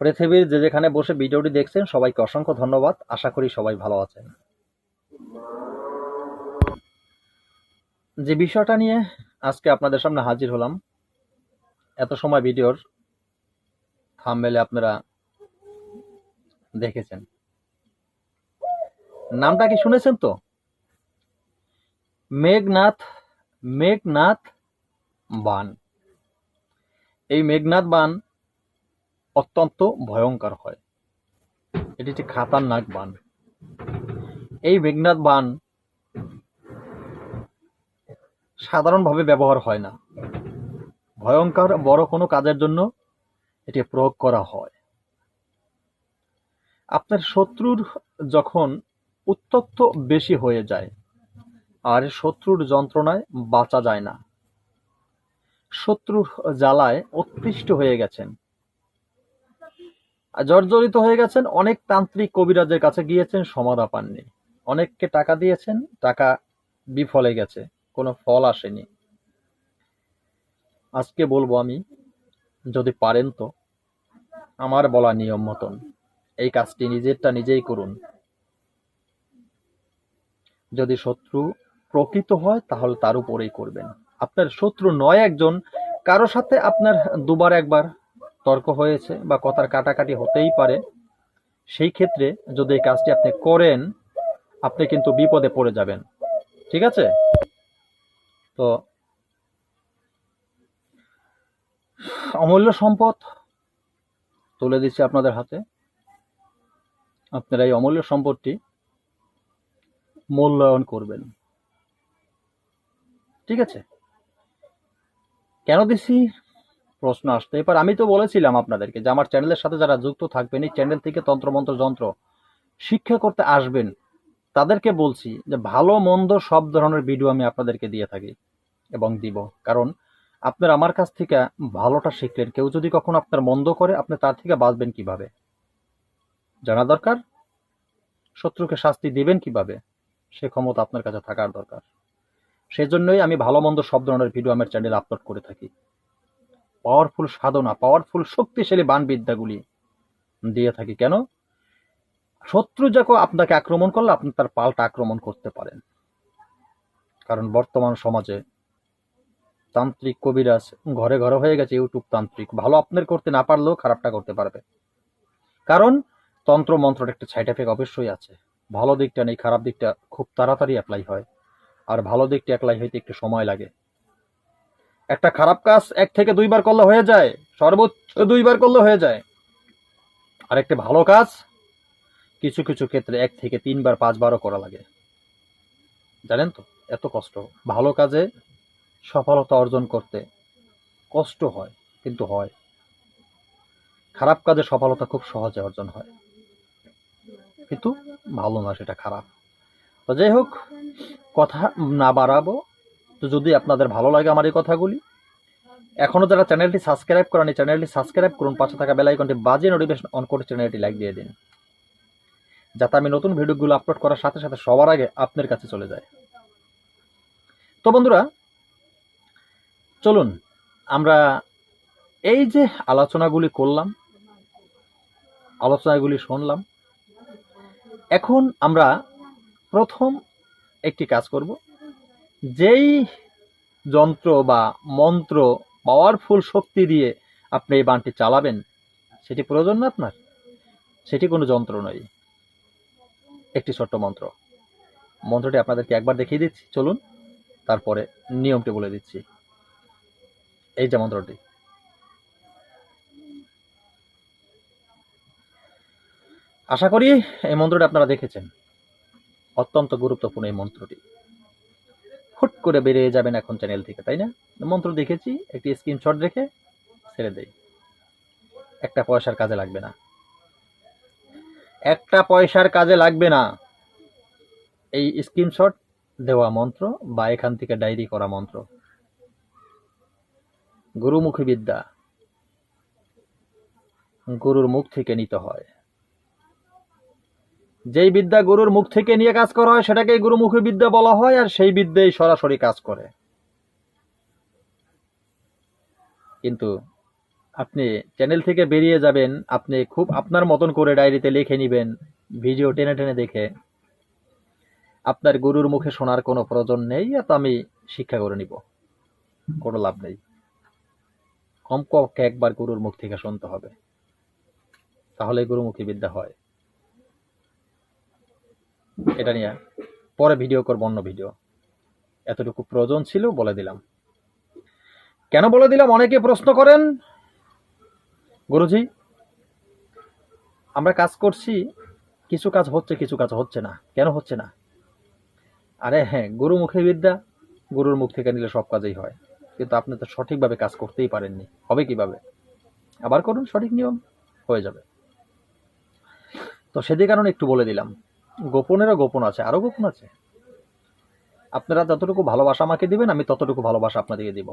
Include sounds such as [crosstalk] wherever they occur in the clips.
পৃথিবীর যে যেখানে বসে ভিডিওটি দেখছেন, সবাইকে অসংখ্য ধন্যবাদ। আশা করি সবাই ভালো আছেন। যে বিষয়টা নিয়ে আজকে আপনাদের সামনে হাজির হলাম, এত সময় ভিডিওর থামবেলে আপনারা দেখেছেন। নামটা কি শুনেছেন তো? মেঘনাথ মেঘনাথ বান। এই মেঘনাথ বান অত্যন্ত ভয়ঙ্কর হয়। এটি একটি খাতারনাক বান। এই মেঘনাথ বান সাধারণভাবে ব্যবহার হয় না। ভয়ঙ্কর বড় কোনো কাজের জন্য এটি প্রয়োগ করা হয়। আপনার শত্রুর যখন উত্তপ্ত বেশি হয়ে যায়, আর শত্রুর যন্ত্রণায় বাঁচা যায় না। শত্রুর জ্বালায় অতিষ্ঠ হয়ে গেছেন। জর্জরিত হয়ে গেছেন অনেক তান্ত্রিক কবিরাজের কাছে গিয়েছেন সমাধা পাননি। অনেককে টাকা দিয়েছেন, টাকা বিফলে গেছে, কোনো ফল আসেনি। আজকে বলব আমি, যদি পারেন তো, আমার বলা নিয়ম মতন, এই কাজটি নিজেরটা নিজেই করুন। যদি শত্রু প্রকৃত হয়, তাহলে তার উপরেই করবেন। আপনার শত্রু নয় একজন, কারও সাথে আপনার দুবার একবার তর্ক হয়েছে বা কথার কাটাকাটি হতেই পারে, সেই ক্ষেত্রে যদি এই কাজটি আপনি করেন, আপনি কিন্তু বিপদে পড়ে যাবেন। ঠিক আছে? তো অমূল্য সম্পদ তুলে দিচ্ছি আপনাদের হাতে। আপনারা এই অমূল্য সম্পদটি মূল্যায়ন করবেন। ঠিক আছে? কেন দিছি প্রশ্ন আসতে। এবার আমি তো বলেছিলাম আপনাদেরকে যে আমার চ্যানেলের সাথে যারা যুক্ত থাকবেন, এই চ্যানেল থেকে তন্ত্রমন্ত্র যন্ত্র শিক্ষা করতে আসবেন, তাদেরকে বলছি যে ভালো, মন্দ সব ধরনের ভিডিও আমি আপনাদেরকে দিয়ে থাকি এবং দিব। কারণ আপনার আমার কাছ থেকে ভালোটা শিখলেন। কেউ যদি কখনো আপনার মন্দ করে, আপনি তার থেকে বাঁচবেন কীভাবে? জানা দরকার? শত্রুকে শাস্তি দিবেন কীভাবে? সে ক্ষমতা আপনার কাছে থাকার দরকার। সেজন্যই আমি ভালো, মন্দ সব ধরনের ভিডিও আমার চ্যানেলে আপলোড করে থাকি। পাওয়ারফুল সাধনা, পাওয়ারফুল শক্তিশালী বান বিদ্যাগুলি দিয়ে থাকি কেন? শত্রু যখন আপনাকে আক্রমণ করলে, আপনি তার পাল্টা আক্রমণ করতে পারেন। কারণ বর্তমান সমাজে তান্ত্রিক কবিরাজ ঘরে ঘরে হয়ে গেছে, ইউটিউব তান্ত্রিক। ভালো আপনার করতে না পারলেও খারাপটা করতে পারবে। কারণ তন্ত্র মন্ত্রের একটা সাইড এফেক্ট অবশ্যই আছে। ভালো দিকটা নেই, খারাপ দিকটা খুব তাড়াতাড়ি অ্যাপ্লাই হয়। আর ভালো দিকটা অ্যাপ্লাই হইতে একটু সময় লাগে। একটা খারাপ কাজ এক থেকে দুইবার করলে হয়ে যায়, সর্বোচ্চ দুইবার করলে হয়ে যায়। আর একটা ভালো কাজ, কিছু কিছু ক্ষেত্রে এক থেকে তিনবার, পাঁচবারও করা লাগে। জানেন তো, এত কষ্ট। ভালো কাজে সফলতা অর্জন করতে কষ্ট হয়, কিন্তু হয়। খারাপ কাজে সফলতা খুব সহজে অর্জন হয়। কিন্তু ভালো না, সেটা খারাপ। তো যাই হোক, কথা না বাড়াবো। তো যদি আপনাদের ভালো লাগে আমার এই কথাগুলি, এখনও যারা চ্যানেলটি সাবস্ক্রাইব করেনি চ্যানেলটি সাবস্ক্রাইব করুন, পাশে থাকা বেল আইকনটি বাজে নোটিফিকেশন অন করে চ্যানেলটি লাইক দিয়ে দিন, যাতে আমি নতুন ভিডিওগুলো আপলোড করার সাথে সাথে সবার আগে আপনার কাছে চলে যায়। তো বন্ধুরা, চলুন, আমরা এই যে আলোচনাগুলি করলাম, আলোচনাগুলি শুনলাম, এখন আমরা প্রথম একটি কাজ করব। যেই যন্ত্র বা মন্ত্র পাওয়ারফুল শক্তি দিয়ে আপনি এই বানটি চালাবেন, সেটি প্রয়োজন না আপনার? সেটি কোনো যন্ত্র নয়। একটি ছোট্ট মন্ত্র। মন্ত্রটি আপনাদেরকে একবার দেখিয়ে দিচ্ছি। চলুন, তারপরে নিয়মটি বলে দিচ্ছি। এই যে মন্ত্রটি। আশা করি এই মন্ত্রটি আপনারা দেখেছেন। অত্যন্ত গুরুত্বপূর্ণ এই মন্ত্রটি। হুট করে বেরিয়ে যাবেন এখন চ্যানেল থেকে, তাই না? মন্ত্র দেখেছি, একটি স্ক্রিনশট রেখে ছেড়ে দেই। একটা পয়সার কাজে লাগবে না। একটা পয়সার কাজে লাগবে না। এই স্ক্রিনশট দেওয়া মন্ত্র বা এখান থেকে ডায়েরি করা মন্ত্র। গুরুমুখী বিদ্যা। গুরুর মুখ থেকে নিতে হয়। যেই বিদ্যা গুরুর মুখ থেকে নিয়ে কাজ করা হয়, সেটাকেই গুরুমুখী বিদ্যা বলা হয় আর সেই বিদ্যাই সরাসরি কাজ করে। কিন্তু আপনি চ্যানেল থেকে বেরিয়ে যাবেন, আপনি খুব আপনার মতন করে ডায়েরিতে লিখে নেবেন, ভিডিও টেনে টেনে দেখে। আপনার গুরুর মুখে শোনার কোনো প্রয়োজন নেই, এত আমি শিক্ষা করে নিব। কোনো লাভ নেই। কমপক্ষে একবার গুরুর মুখ থেকে শুনতে হবে। তাহলে গুরুমুখী বিদ্যা হয়। এটা নিয়ে। পরে ভিডিও করব, অন্য ভিডিও। এতটুকু প্রয়োজন ছিল, বলে দিলাম। কেন বলে দিলাম? অনেকে প্রশ্ন করেন। গুরুজি, আমরা কাজ করছি, কিছু কাজ হচ্ছে, কিছু কাজ হচ্ছে না। কেন হচ্ছে না? আরে হ্যাঁ গুরুমুখী বিদ্যা, গুরুর মুখ থেকে নিলে সব কাজেই হয়। কিন্তু আপনি তো সঠিকভাবে কাজ করতেই পারেননি। হবে কীভাবে? আবার করুন, সঠিক নিয়ম হয়ে যাবে। তো সেদিক কারণে একটু বলে দিলাম। গোপনেরও গোপন আছে আরও গোপন আছে। আপনারা যতটুকু ভালোবাসা আমাকে দিবেন, আমি ততটুকু ভালোবাসা আপনাদেরকে দিব।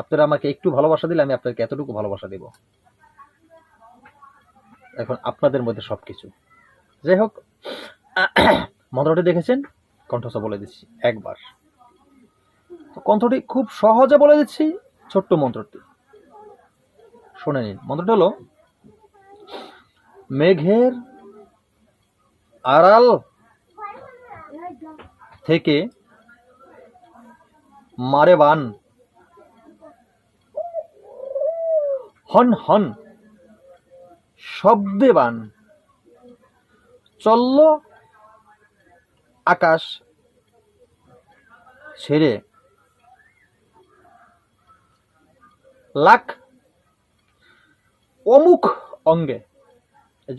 আপনারা আমাকে একটু ভালোবাসা দিলে আমি আপনাদেরকে এতটুকু ভালোবাসা দিব। এখন আপনাদের মধ্যে সব কিছু যাই হোক, মন্ত্রটি দেখেছেন? কণ্ঠস্থ বলে দিচ্ছি, একবার। তো কণ্ঠটি খুব সহজে বলে দিচ্ছি, ছোট্ট মন্ত্রটি। শুনে নিন। মন্ত্রটি হলো, মেঘের আড়াল থেকে মারে বান। হন হন, শব্দে বান। চলল আকাশ ছেড়ে। লাখ অমুক অঙ্গে।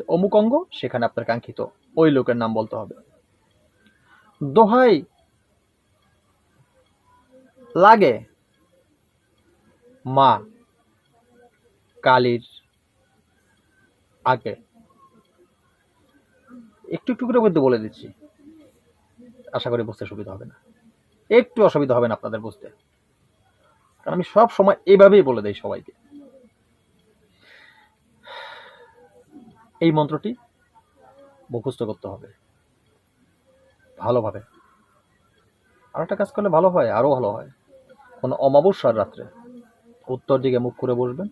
অমুক অঙ্গ, সেখানে আপনার কাঙ্ক্ষিত ওই লোকের নাম বলতে হবে। দোহাই লাগে মা কালীর আগে। একটু একটু করে বলতে বলে দিচ্ছি। আশা করি বুঝতে সুবিধা হবে না। একটু অসুবিধা হবে না আপনাদের বুঝতে। কারণ আমি সব সময় এইভাবেই বলে দেই সবাইকে। এই মন্ত্রটি মুখস্থ করতে হবে। ভালোভাবে। আর একটা কাজ করলে ভালো হয়, আরও ভালো হয়। কোনো অমাবস্যার রাত্রে উত্তর দিকে মুখ করে বসবেন।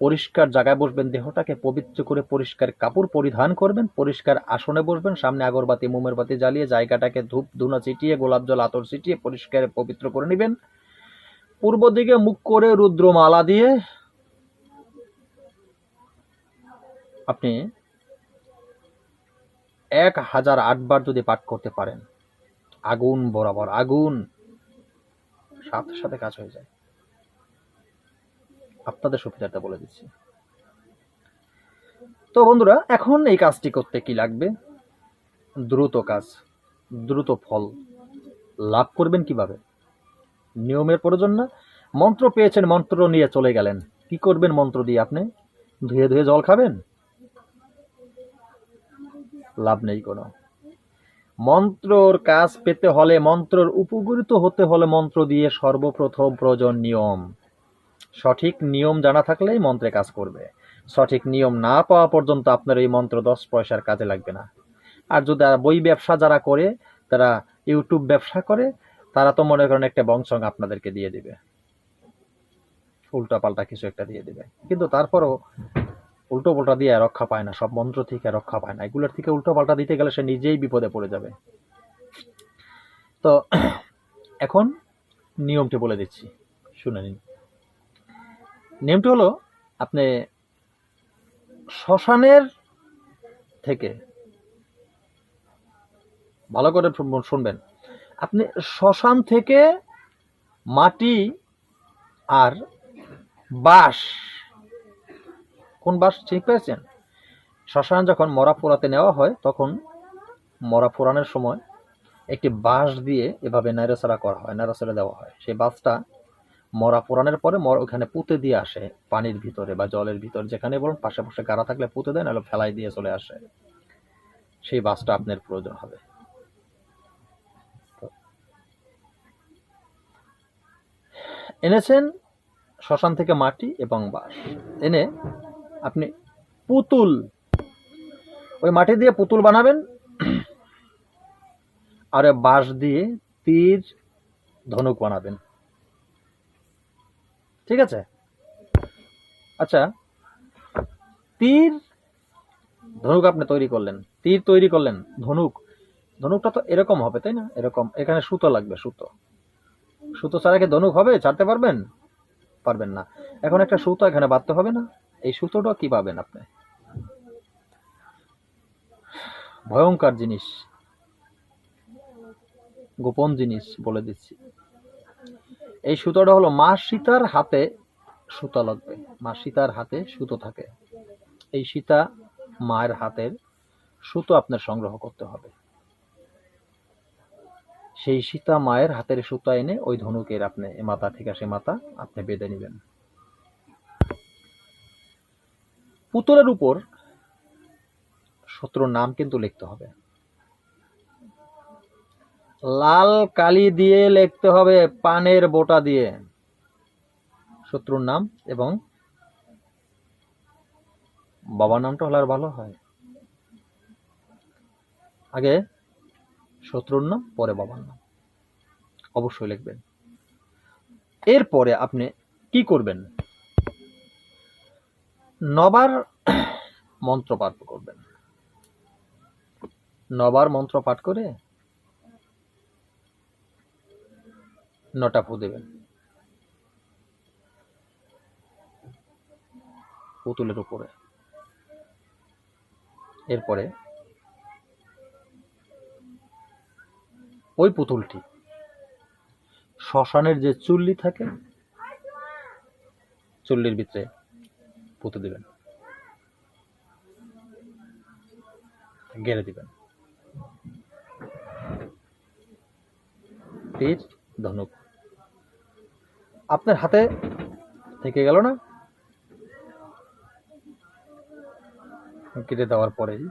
পরিষ্কার জায়গায় বসবেন, দেহটাকে পবিত্র করে পরিষ্কার কাপড় পরিধান করবেন, পরিষ্কার আসনে বসবেন, সামনে আগরবাতি, মোমের বাতি জ্বালিয়ে জায়গাটাকে ধূপ, ধুনা ছিটিয়ে, গোলাপ জল, আতর ছিটিয়ে পরিষ্কার পবিত্র করে নেবেন। পূর্ব দিকে মুখ করে রুদ্রমালা দিয়ে আপনি এক হাজার আটবার যদি পাঠ করতে পারেন, আগুন বরাবর আগুন, সাথে সাথে কাজ হয়ে যায়। আপনাদের সুবিধাটা বলে দিচ্ছি। তো বন্ধুরা, এখন এই কাজটি করতে কি লাগবে? দ্রুত কাজ, দ্রুত ফল লাভ করবেন কীভাবে? নিয়মের প্রয়োজন না। মন্ত্র পেয়েছেন, মন্ত্র নিয়ে চলে গেলেন। কি করবেন মন্ত্র দিয়ে আপনি? ধুয়ে ধুয়ে জল খাবেন? লাভ নেই কোনো। মন্ত্রর কাজ পেতে হলে মন্ত্রর উপকৃত হতে হলে মন্ত্র দিয়ে সর্বপ্রথম প্রয়োজন নিয়ম। সঠিক নিয়ম জানা থাকলেই মন্ত্রে কাজ করবে। সঠিক নিয়ম না পাওয়া পর্যন্ত আপনার এই মন্ত্র দশ পয়সার কাজে লাগবে না। আর যদি বই ব্যবসা যারা করে, তারা ইউটিউব ব্যবসা করে, তারা তো মনে করেন একটা বংশং আপনাদেরকে দিয়ে দিবে। উল্টা পাল্টা কিছু একটা দিয়ে দিবে। কিন্তু তারপরও উল্টো পাল্টা দিয়ে রক্ষা পায় না, সব মন্ত্র থেকে রক্ষা পায় না। এগুলোর থেকে উল্টো পাল্টা দিতে গেলে সে নিজেই বিপদে পড়ে যাবে। তো [clears throat] এখন নিয়মটি বলে দিচ্ছি, শুনে নিন। নিয়মটি হলো, আপনি শ্মশানের থেকে, ভালো করে শুনবেন, আপনি শ্মশান থেকে মাটি আর বাঁশ কোন বাঁশ ঠিক পেয়েছেন? শ্মশান যখন মরা পোড়াতে নেওয়া হয়, তখন মরা পোড়ানোর সময় একটি বাঁশ দিয়ে এভাবে নাড়াচাড়া করা হয় নাড়াচাড়া দেওয়া হয়। সেই বাঁশটা মরা পোড়ানোর পরে মর ওখানে পুঁতে দিয়ে আসে, পানির ভিতরে বা জলের ভিতরে, যেখানে বলুন পাশে পাশে গাড়া থাকলে পুঁতে দেয়, নাহলে ফেলাই দিয়ে চলে আসে। সেই বাসটা আপনার প্রয়োজন হবে। এনেছেন শ্মশান থেকে মাটি এবং বাঁশ। এনে আপনি পুতুল। ওই মাটি দিয়ে পুতুল বানাবেন। আর বাঁশ দিয়ে তীর ধনুক বানাবেন। ঠিক আছে? আচ্ছা তীর ধনুক আপনি তৈরি করলেন। তীর তৈরি করলেন, ধনুক। ধনুকটা তো এরকম হবে, তাই না? এরকম, এখানে সুতো লাগবে, সুতো। সুতো ছাড়া কি ধনুক হবে? ছাড়তে পারবেন? পারবেন না। এখন একটা সুতো এখানে বাঁধতে হবে না। এই সুতোটা কি পাবেন আপনি? ভয়ঙ্কর জিনিস। গোপন জিনিস বলে দিচ্ছি। এই সুতোটা হলো মা সীতার হাতে সুতো লাগবে। মা সীতার হাতে সুতো থাকে। এই সীতা মায়ের হাতের সুতো আপনার সংগ্রহ করতে হবে। সেই সীতা মায়ের হাতের সুতো এনে ওই ধনুকের আপনি মাথা থেকে সে মাথা আপনি বেঁধে নেবেন। পুতুলের উপর শত্রুর নাম কিন্তু লিখতে হবে। লাল কালি দিয়ে লিখতে হবে, পানের বোটা দিয়ে। শত্রুর নাম এবং বাবার নামটা হলে আর ভালো হয়। আগে শত্রুর নাম, পরে বাবার নাম। অবশ্যই লিখবেন। এরপরে আপনি কি করবেন? নবার মন্ত্র পাঠ করবেন। নবার মন্ত্র পাঠ করে নটা ফু দেবেন। পুতুলের উপরে। এরপরে ওই পুতুলটি শ্মশানের যে চুল্লি থাকে, চুল্লির ভিতরে পুঁতে দিবেন। গেড়ে দিবেন। তীর ধনুক। আপনার হাতে থেকে গেল না? কেটে দেওয়ার পরেই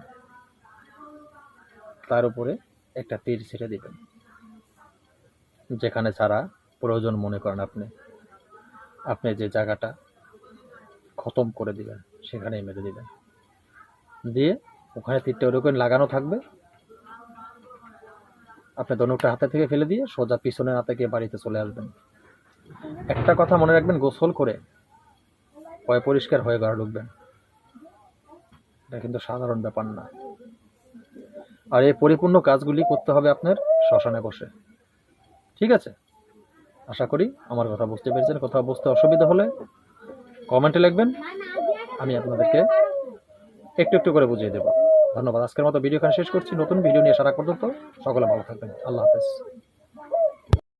তার উপরে একটা তীর ছেড়ে দিবেন। যেখানে ছাড়া প্রয়োজন মনে করেন আপনি। আপনি যে জায়গাটা খতম করে দিবেন সেখানেই মেরে দিবেন। দিয়ে ওখানে তীরটা ওরকম লাগানো থাকবে। আপনি ধনুকটা হাতে থেকে ফেলে দিয়ে সোজা পিছনের হাতে গিয়ে বাড়িতে চলে আসবেন। একটা কথা মনে রাখবেন, গোসল করে পয় পরিষ্কার হয়ে ঘরে ঢুকবেন। এটা কিন্তু সাধারণ ব্যাপার না। আর এই পরিপূর্ণ কাজগুলি করতে হবে আপনার শ্মশানে বসে। ঠিক আছে? আশা করি আমার কথা বুঝতে পেরেছেন। কথা বুঝতে অসুবিধা হলে কমেন্টে লিখবেন। আমি আপনাদেরকে একটু একটু করে বুঝিয়ে দেবো। ধন্যবাদ। আজকের মতো ভিডিও এখানে শেষ করছি। নতুন ভিডিও নিয়ে সারা পর্যন্ত সকলে ভালো থাকবেন। আল্লাহ হাফেজ।